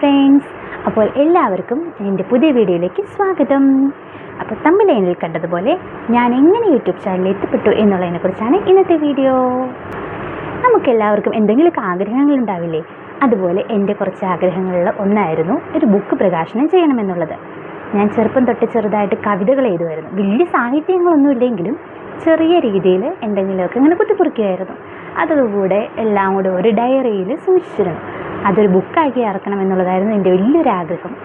Friends അപ്പോൾ എല്ലാവർക്കും എന്റെ പുതിയ വീഡിയോയിലേക്ക് സ്വാഗതം. അപ്പോൾ തമ്മിലൈനിൽ കണ്ടതുപോലെ ഞാൻ എങ്ങനെ യൂട്യൂബ് ചാനലിൽ എത്തിപ്പെട്ടു എന്നുള്ളതിനെക്കുറിച്ചാണ് ഇന്നത്തെ വീഡിയോ. നമുക്കെല്ലാവർക്കും എന്തെങ്കിലുമൊക്കെ ആഗ്രഹങ്ങൾ ഉണ്ടാവില്ലേ? അതുപോലെ എന്റെ കുറച്ച് ആഗ്രഹങ്ങളുള്ള ഒന്നായിരുന്നു ഒരു ബുക്ക് പ്രകാശനം ചെയ്യണമെന്നുള്ളത്. ഞാൻ ചെറുപ്പം തൊട്ട് ചെറുതായിട്ട് കവിതകൾ എഴുതുമായിരുന്നു. വലിയ സാഹിത്യങ്ങളൊന്നും ഇല്ലെങ്കിലും ചെറിയ രീതിയിൽ എന്തെങ്കിലുമൊക്കെ ഇങ്ങനെ കുത്തിക്കുറിക്കുമായിരുന്നു. അതുകൂടെ എല്ലാം കൂടെ ഒരു ഡയറിയിൽ സൂക്ഷിച്ചിരുന്നു. അതൊരു ബുക്കാക്കി ഇറക്കണം എന്നുള്ളതായിരുന്നു എന്റെ വലിയൊരു ആഗ്രഹം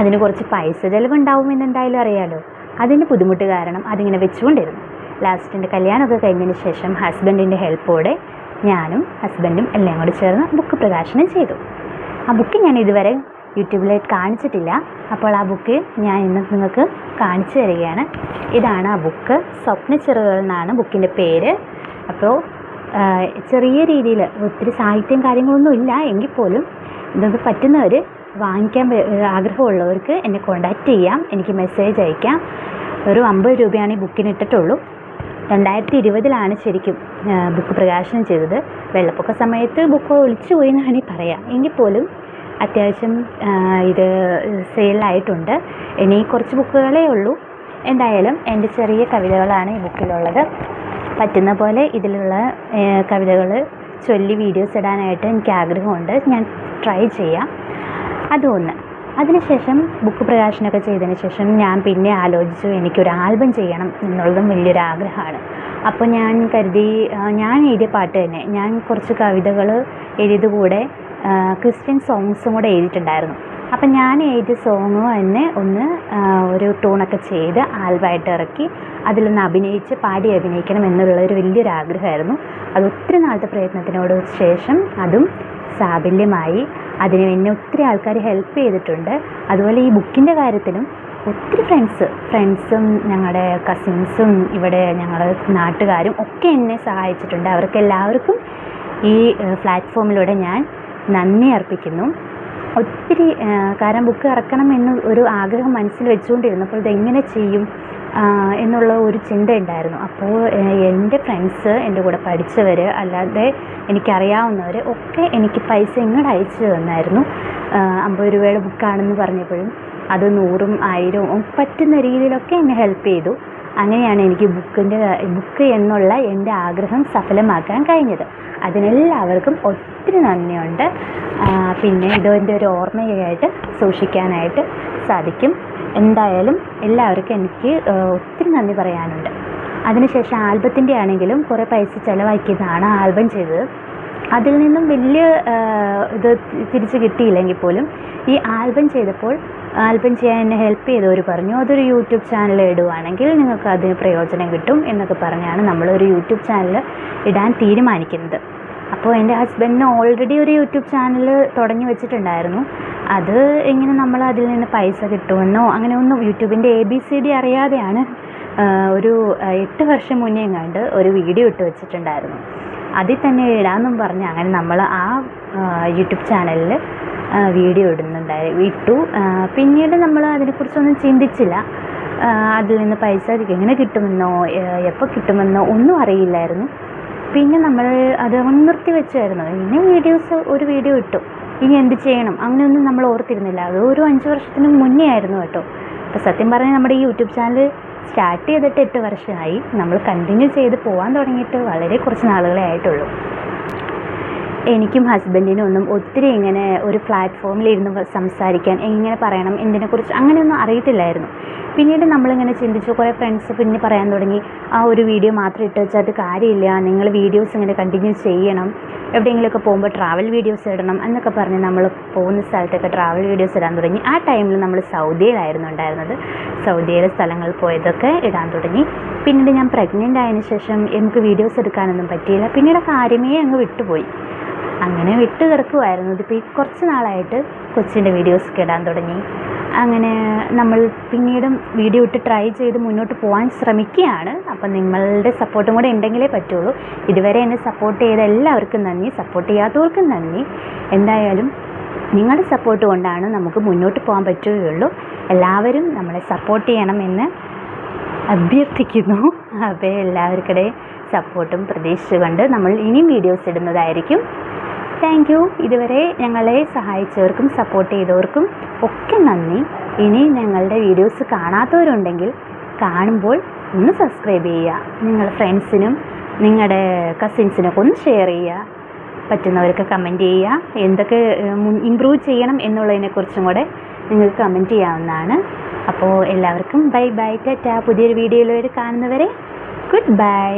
അതിന് കുറച്ച് പൈസ ചിലവുണ്ടാവുമെന്ന് എന്തായാലും അറിയാലോ. അതിന്റെ ബുദ്ധിമുട്ട് കാരണം അതിങ്ങനെ വെച്ചുകൊണ്ടിരുന്നു. ലാസ്റ്റ് എന്റെ കല്യാണമൊക്കെ കഴിഞ്ഞതിന് ശേഷം ഹസ്ബൻഡിന്റെ ഹെൽപ്പോടെ ഞാനും ഹസ്ബൻഡും എല്ലാം കൂടി ചേർന്ന് ബുക്ക് പ്രകാശനം ചെയ്തു. ആ ബുക്ക് ഞാൻ ഇതുവരെ യൂട്യൂബിലായിട്ട് കാണിച്ചിട്ടില്ല. അപ്പോൾ ആ ബുക്ക് ഞാൻ ഇന്ന് നിങ്ങൾക്ക് കാണിച്ചു തരികയാണ്. ഇതാണ് ആ ബുക്ക്. സ്വപ്ന ചെറുകൾ എന്നാണ് ബുക്കിന്റെ പേര്. അപ്പോൾ ചെറിയ രീതിയിൽ ഒത്തിരി സാഹിത്യം കാര്യങ്ങളൊന്നും ഇല്ല. എങ്കിൽ പോലും ഇതൊക്കെ പറ്റുന്നവർ വാങ്ങിക്കാൻ ആഗ്രഹമുള്ളവർക്ക് എന്നെ കോണ്ടാക്റ്റ് ചെയ്യാം. എനിക്ക് മെസ്സേജ് അയക്കാം. ഒരു അമ്പത് രൂപയാണ് ഈ ബുക്കിന് ഇട്ടിട്ടുള്ളൂ. രണ്ടായിരത്തി ഇരുപതിലാണ് ശരിക്കും ബുക്ക് പ്രകാശനം ചെയ്തത്. വെള്ളപ്പൊക്ക സമയത്ത് ബുക്ക് ഒളിച്ചു പോയി എന്ന് വേണമെങ്കിൽ പറയാം. എങ്കിൽ പോലും അത്യാവശ്യം ഇത് സെയിലായിട്ടുണ്ട് ഇനി കുറച്ച് ബുക്കുകളേ ഉള്ളൂ. എന്തായാലും എന്റെ ചെറിയ കവിതകളാണ് ഈ ബുക്കിലുള്ളത് പറ്റുന്ന പോലെ ഇതിലുള്ള കവിതകൾ ചൊല്ലി വീഡിയോസ് ഇടാനായിട്ട് എനിക്ക് ആഗ്രഹമുണ്ട്. ഞാൻ ട്രൈ ചെയ്യാം. അതൊന്ന്. അതിനുശേഷം ബുക്ക് പ്രകാശനമൊക്കെ ചെയ്തതിന് ശേഷം ഞാൻ പിന്നെ ആലോചിച്ചു എനിക്കൊരു ആൽബം ചെയ്യണം എന്നുള്ളതും വലിയൊരു ആഗ്രഹമാണ്. അപ്പോൾ ഞാൻ കരുതി ഞാൻ എഴുതിയ പാട്ട് തന്നെ. ഞാൻ കുറച്ച് കവിതകൾ എഴുതിയത് കൂടെ ക്രിസ്ത്യൻ സോങ്സും കൂടെ എഴുതിയിട്ടുണ്ടായിരുന്നു. അപ്പം ഞാൻ ഏത് സോങ് തന്നെ ഒന്ന് ഒരു ടൂണൊക്കെ ചെയ്ത് ആൽബമായിട്ട് ഇറക്കി അതിലൊന്ന് അഭിനയിച്ച് പാടി അഭിനയിക്കണം എന്നുള്ള ഒരു വലിയൊരു ആഗ്രഹമായിരുന്നു. അത് ഒത്തിരി നാളത്തെ പ്രയത്നത്തിനോട് ശേഷം അതും സാഫല്യമായി അതിന് എന്നെ ഒത്തിരി ആൾക്കാർ ഹെൽപ്പ് ചെയ്തിട്ടുണ്ട്. അതുപോലെ ഈ ബുക്കിന്റെ കാര്യത്തിലും ഒത്തിരി ഫ്രണ്ട്സ് ഫ്രണ്ട്സും ഞങ്ങളുടെ കസിൻസും ഇവിടെ ഞങ്ങളുടെ നാട്ടുകാരും ഒക്കെ എന്നെ സഹായിച്ചിട്ടുണ്ട്. അവർക്കെല്ലാവർക്കും ഈ പ്ലാറ്റ്ഫോമിലൂടെ ഞാൻ നന്ദി അർപ്പിക്കുന്നു. ഒത്തിരി കാരണം ബുക്ക് ഇറക്കണം എന്ന് ഒരു ആഗ്രഹം മനസ്സിൽ വെച്ചുകൊണ്ടിരുന്നപ്പോൾ ഇതെങ്ങനെ ചെയ്യും എന്നുള്ള ഒരു ചിന്ത ഉണ്ടായിരുന്നു. അപ്പോൾ എന്റെ ഫ്രണ്ട്സ് എന്റെ കൂടെ പഠിച്ചവർ അല്ലാതെ എനിക്കറിയാവുന്നവർ ഒക്കെ എനിക്ക് പൈസ ഇങ്ങോട്ട് അയച്ചു തന്നായിരുന്നു. അമ്പത് രൂപയുടെ ബുക്കാണെന്ന് പറഞ്ഞപ്പോഴും അത് നൂറും ആയിരവും പറ്റുന്ന രീതിയിലൊക്കെ എന്നെ ഹെൽപ്പ് ചെയ്തു. അങ്ങനെയാണ് എനിക്ക് ബുക്കിന്റെ ബുക്ക് എന്നുള്ള എന്റെ ആഗ്രഹം സഫലമാക്കാൻ കഴിഞ്ഞത്. അതിനെല്ലാവർക്കും ഒത്തിരി നന്ദിയുണ്ട്. പിന്നെ ഇതിന്റെ ഒരു ഓർമ്മയായിട്ട് സൂക്ഷിക്കാനായിട്ട് സാധിക്കും. എന്തായാലും എല്ലാവർക്കും എനിക്ക് ഒത്തിരി നന്ദി പറയാനുണ്ട്. അതിനുശേഷം ആൽബത്തിന്റെ ആണെങ്കിലും കുറേ പൈസ ചിലവാക്കിയതാണ് ആൽബം ചെയ്തത്. അതിൽ നിന്നും വലിയ ഇത് തിരിച്ച് കിട്ടിയില്ലെങ്കിൽ പോലും ഈ ആൽബം ചെയ്തപ്പോൾ ആൽബം ചെയ്യാൻ എന്നെ ഹെൽപ്പ് ചെയ്തവർ പറഞ്ഞു അതൊരു യൂട്യൂബ് ചാനൽ ഇടുവാണെങ്കിൽ നിങ്ങൾക്ക് അതിന് പ്രയോജനം കിട്ടും എന്നൊക്കെ പറഞ്ഞാണ് നമ്മളൊരു യൂട്യൂബ് ചാനൽ ഇടാൻ തീരുമാനിക്കുന്നത്. അപ്പോൾ എന്റെ ഹസ്ബൻഡിന് ഓൾറെഡി ഒരു യൂട്യൂബ് ചാനൽ തുടങ്ങി വെച്ചിട്ടുണ്ടായിരുന്നു. അത് ഇങ്ങനെ നമ്മൾ അതിൽ നിന്ന് പൈസ കിട്ടുമെന്നോ അങ്ങനെ ഒന്നും യൂട്യൂബിന്റെ എ ബി സി ഡി അറിയാതെയാണ് ഒരു എട്ട് വർഷം മുന്നേ കണ്ട് ഒരു വീഡിയോ ഇട്ട് വെച്ചിട്ടുണ്ടായിരുന്നു. അതിൽ തന്നെ ഇടാമെന്നും പറഞ്ഞ് അങ്ങനെ നമ്മൾ ആ, യൂട്യൂബ് ചാനലിൽ വീഡിയോ ഇടുന്നുണ്ടായി ഇട്ടു. പിന്നീട് നമ്മൾ അതിനെക്കുറിച്ചൊന്നും ചിന്തിച്ചില്ല. അതിൽ നിന്ന് പൈസ എങ്ങനെ കിട്ടുമെന്നോ എപ്പോൾ കിട്ടുമെന്നോ ഒന്നും അറിയില്ലായിരുന്നു. പിന്നെ നമ്മൾ അത് നിർത്തി വെച്ചായിരുന്നു. ഇനി വീഡിയോസ് ഒരു വീഡിയോ ഇട്ടു. ഇനി എന്ത് ചെയ്യണം? അങ്ങനെയൊന്നും നമ്മൾ ഓർത്തിരുന്നില്ല. അത് ഒരു അഞ്ച് വർഷത്തിന് മുന്നേ ആയിരുന്നു കേട്ടോ. അപ്പോൾ സത്യം പറഞ്ഞാൽ നമ്മുടെ ഈ യൂട്യൂബ് ചാനൽ സ്റ്റാർട്ട് ചെയ്തിട്ട് എട്ട് വർഷമായി നമ്മൾ കണ്ടിന്യൂ ചെയ്ത് പോകാൻ തുടങ്ങിയിട്ട് വളരെ കുറച്ച് നാളുകളെ ആയിട്ടുള്ളൂ. എനിക്കും ഹസ്ബൻഡിനും ഒന്നും ഒത്തിരി ഇങ്ങനെ ഒരു പ്ലാറ്റ്ഫോമിൽ ഇരുന്ന് സംസാരിക്കാൻ എങ്ങനെ പറയണം എന്തിനെക്കുറിച്ച് അങ്ങനെയൊന്നും അറിയത്തില്ലായിരുന്നു. പിന്നീട് നമ്മളിങ്ങനെ ചിന്തിച്ചു കുറേ ഫ്രണ്ട്സ് പിന്നെ പറയാൻ തുടങ്ങി ആ ഒരു വീഡിയോ മാത്രം ഇട്ട് വെച്ചാൽ അത് കാര്യമില്ല നിങ്ങൾ വീഡിയോസ് ഇങ്ങനെ കണ്ടിന്യൂ ചെയ്യണം. എവിടെയെങ്കിലുമൊക്കെ പോകുമ്പോൾ ട്രാവൽ വീഡിയോസ് ഇടണം എന്നൊക്കെ പറഞ്ഞ് നമ്മൾ പോകുന്ന സ്ഥലത്തൊക്കെ ട്രാവൽ വീഡിയോസ് ഇടാൻ തുടങ്ങി. ആ ടൈമിൽ നമ്മൾ സൗദിയിലായിരുന്നു ഉണ്ടായിരുന്നത്. സൗദിയിലെ സ്ഥലങ്ങൾ പോയതൊക്കെ ഇടാൻ തുടങ്ങി. പിന്നീട് ഞാൻ പ്രഗ്നന്റ് ആയതിനു ശേഷം എനിക്ക് വീഡിയോസ് എടുക്കാനൊന്നും പറ്റിയില്ല. പിന്നീട് കാര്യമേ അങ്ങ് വിട്ടുപോയി. അങ്ങനെ വിട്ട് കിടക്കുമായിരുന്നു ഇതിപ്പോൾ ഈ കുറച്ച് നാളായിട്ട് കൊച്ചിന്റെ വീഡിയോസ് ഇടാൻ തുടങ്ങി. അങ്ങനെ നമ്മൾ പിന്നീടും വീഡിയോ ഇട്ട് ട്രൈ ചെയ്ത് മുന്നോട്ട് പോകാൻ ശ്രമിക്കുകയാണ്. അപ്പം നിങ്ങളുടെ സപ്പോർട്ടും കൂടെ ഉണ്ടെങ്കിലേ പറ്റുള്ളൂ. ഇതുവരെ എന്നെ സപ്പോർട്ട് ചെയ്ത എല്ലാവർക്കും നന്ദി. സപ്പോർട്ട് ചെയ്യാത്തവർക്കും നന്ദി. എന്തായാലും നിങ്ങളുടെ സപ്പോർട്ട് കൊണ്ടാണ് നമുക്ക് മുന്നോട്ട് പോകാൻ പറ്റുകയുള്ളൂ. എല്ലാവരും നമ്മളെ സപ്പോർട്ട് ചെയ്യണമെന്ന് അഭ്യർത്ഥിക്കുന്നു. അപ്പോൾ എല്ലാവർക്കിടെ സപ്പോർട്ടും പ്രതീക്ഷിച്ചുകൊണ്ട് നമ്മൾ ഇനിയും വീഡിയോസ് ഇടുന്നതായിരിക്കും. താങ്ക് യു ഇതുവരെ ഞങ്ങളെ സഹായിച്ചവർക്കും സപ്പോർട്ട് ചെയ്തവർക്കും ഒക്കെ നന്ദി. ഇനി ഞങ്ങളുടെ വീഡിയോസ് കാണാത്തവരുണ്ടെങ്കിൽ കാണുമ്പോൾ ഒന്ന് സബ്സ്ക്രൈബ് ചെയ്യുക. നിങ്ങളുടെ ഫ്രണ്ട്സിനും നിങ്ങളുടെ കസിൻസിനൊക്കെ ഒന്ന് ഷെയർ ചെയ്യുക. പറ്റുന്നവർക്ക് കമന്റ് ചെയ്യുക. എന്തൊക്കെ ഇമ്പ്രൂവ് ചെയ്യണം എന്നുള്ളതിനെക്കുറിച്ചും കൂടെ നിങ്ങൾക്ക് കമന്റ് ചെയ്യാവുന്നതാണ്. അപ്പോൾ എല്ലാവർക്കും ബൈ ബൈ ടാറ്റ പുതിയൊരു വീഡിയോയിൽ കാണുന്നവരെ ഗുഡ് ബൈ